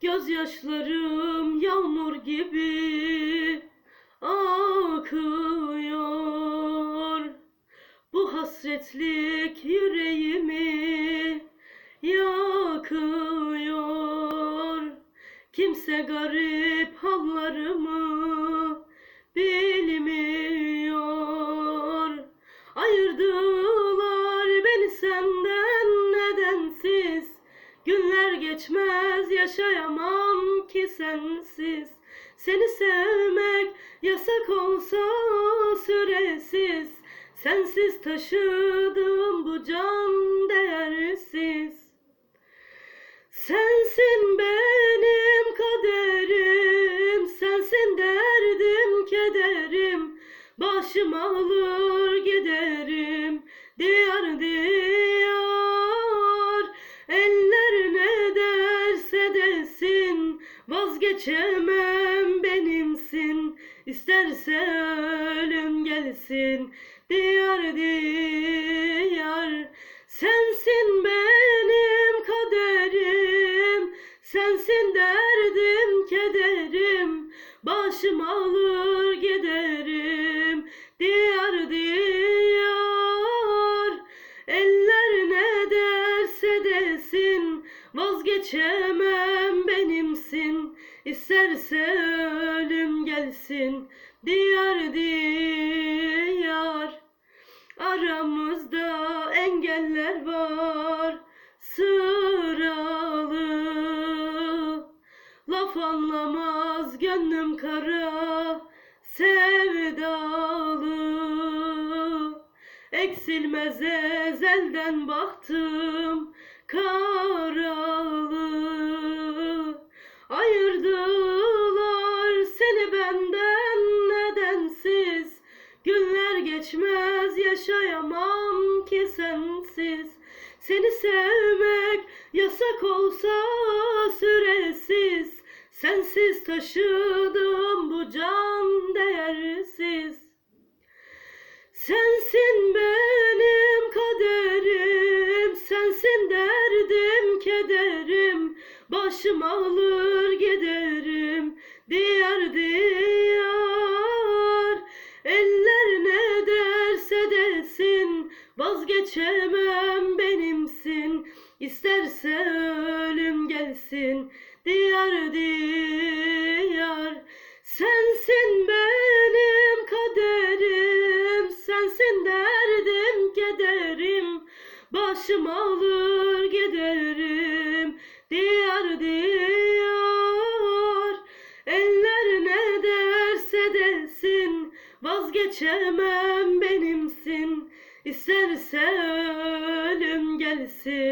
Gözyaşlarım yağmur gibi akıyor. Bu hasretlik yüreğimi yakıyor. Kimse garip hallarımı yaşayamam ki sensiz. Seni sevmek yasak olsa süresiz. Sensiz taşıdığım bu can değersiz. Sensin benim kaderim, sensin derdim, kederim. Başım alır giderim, diyar diyar. Vazgeçemem benimsin. İsterse ölüm gelsin, diyar diyar. Sensin benim kaderim, sensin derdim, kederim. Başım alır giderim, diyar diyar. Eller ne derse desin, vazgeçemem benimsin. İsterse ölüm gelsin, diyar diyar. Aramızda engeller var sıralı. Laf anlamaz gönlüm kara sevdalı. Eksilmez ezelden baktım karalı geçmez yaşayamam ki sensiz. Seni sevmek yasak olsa süresiz. Sensiz taşıdığım bu can değersiz. Sensin benim kaderim, sensin derdim, kederim. Başım alır vazgeçemem benimsin. İsterse ölüm gelsin, diyar diyar. Sensin benim kaderim, sensin derdim, kederim. Başım alır giderim, diyar diyar. Eller ne derse desin, vazgeçemem benimsin. İsterse ölüm gelsin.